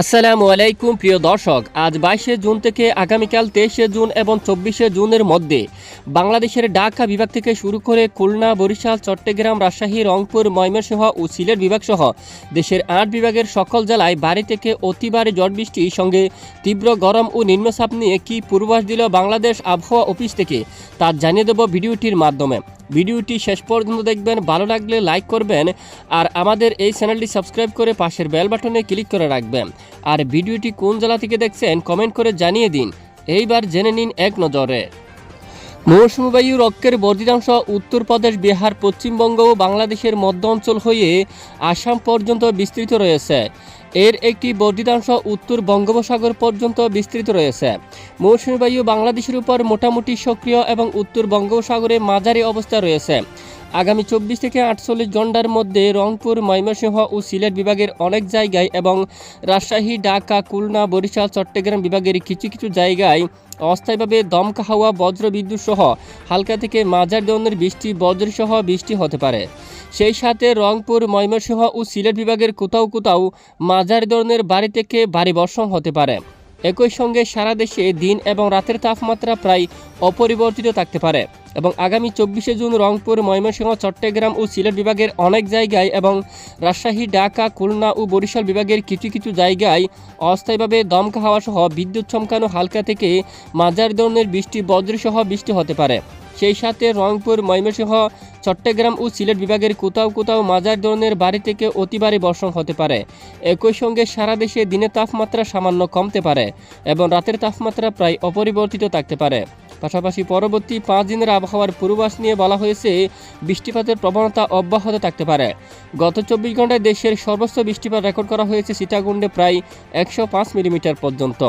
আসসালামু আলাইকুম, প্রিয় দর্শক। আজ বাইশে জুন থেকে আগামীকাল তেইশে জুন এবং চব্বিশে জুনের মধ্যে বাংলাদেশের ঢাকা বিভাগ থেকে শুরু করে খুলনা, বরিশাল, চট্টগ্রাম, রাজশাহী, রংপুর, ময়মনসিংহ ও সিলেট বিভাগ সহ দেশের আট বিভাগের সকল জেলায় বাড়ি থেকে অতি ভারী ঝড় বৃষ্টির সঙ্গে তীব্র গরম ও নিম্নচাপ নিয়ে কী পূর্বাভাস দিল বাংলাদেশ আবহাওয়া অফিস থেকে, তা জানিয়ে দেব ভিডিওটির মাধ্যমে। ভিডিওটি শেষ পর্যন্ত দেখবেন, ভালো লাগলে লাইক করবেন, আর আমাদের এই চ্যানেলটি সাবস্ক্রাইব করে পাশের বেল বাটনে ক্লিক করে রাখবেন। আর ভিডিওটি কোন জেলা থেকে দেখছেন, কমেন্ট করে জানিয়ে দিন। এইবার জেনে নিন এক নজরে। মৌসুমী বায়ু রক্ষের বর্ধিতাংশ উত্তরপ্রদেশ, বিহার, পশ্চিমবঙ্গ ও বাংলাদেশের মধ্য অঞ্চল হয়ে আসাম পর্যন্ত বিস্তৃত রয়েছে। এর একটি বর্ধিতাংশ উত্তর বঙ্গোপসাগর পর্যন্ত বিস্তৃত রয়েছে। মৌসুমী বায়ু বাংলাদেশের উপর মোটামুটি সক্রিয় এবং উত্তর বঙ্গোপসাগরে মাঝারি অবস্থা রয়েছে। আগামী চব্বিশ থেকে আটচল্লিশ ঘণ্টার মধ্যে রংপুর, ময়মনসিংহ ও সিলেট বিভাগের অনেক জায়গায় এবং রাজশাহী, ঢাকা, খুলনা, বরিশাল, চট্টগ্রাম বিভাগের কিছু কিছু জায়গায় অস্থায়ীভাবে দমকা হাওয়া, বজ্র বিদ্যুৎ সহ হালকা থেকে মাঝার ধরনের বৃষ্টি বজ্রসহ বৃষ্টি হতে পারে। সেই সাথে রংপুর, ময়মনসিংহ ও সিলেট বিভাগের কোথাও কোথাও মাঝার ধরনের বাড়ি থেকে ভারী বর্ষণ হতে পারে। একই সঙ্গে সারা দেশে দিন এবং রাতের তাপমাত্রা প্রায় অপরিবর্তিত থাকতে পারে এবং আগামী চব্বিশে জুন রংপুর, ময়মনসিংহ, চট্টগ্রাম ও সিলেট বিভাগের অনেক জায়গায় এবং রাজশাহী, ঢাকা, খুলনা ও বরিশাল বিভাগের কিছু কিছু জায়গায় অস্থায়ীভাবে দমকা হাওয়া সহ বিদ্যুৎ চমকানো হালকা থেকে মাঝার ধরনের বৃষ্টি, বজ্রসহ বৃষ্টি হতে পারে। সেই সাথে রংপুর, ময়মনসিংহ, চট্টগ্রাম ও সিলেট বিভাগের কোথাও কোথাও মাঝার ধরনের বাড়ি থেকে অতি ভারী বর্ষণ হতে পারে। একই সঙ্গে সারা দেশে দিনের তাপমাত্রা সামান্য কমতে পারে এবং রাতের তাপমাত্রা প্রায় অপরিবর্তিত থাকতে পারে। পাশাপাশি পরবর্তী পাঁচ দিনের আবহাওয়ার পূর্বাস নিয়ে বলা হয়েছে, বৃষ্টিপাতের প্রবণতা অব্যাহত থাকতে পারে। গত চব্বিশ ঘন্টায় দেশের সর্বোচ্চ বৃষ্টিপাত রেকর্ড করা হয়েছে সীতাকুণ্ডে প্রায় একশো পাঁচ মিলিমিটার পর্যন্ত।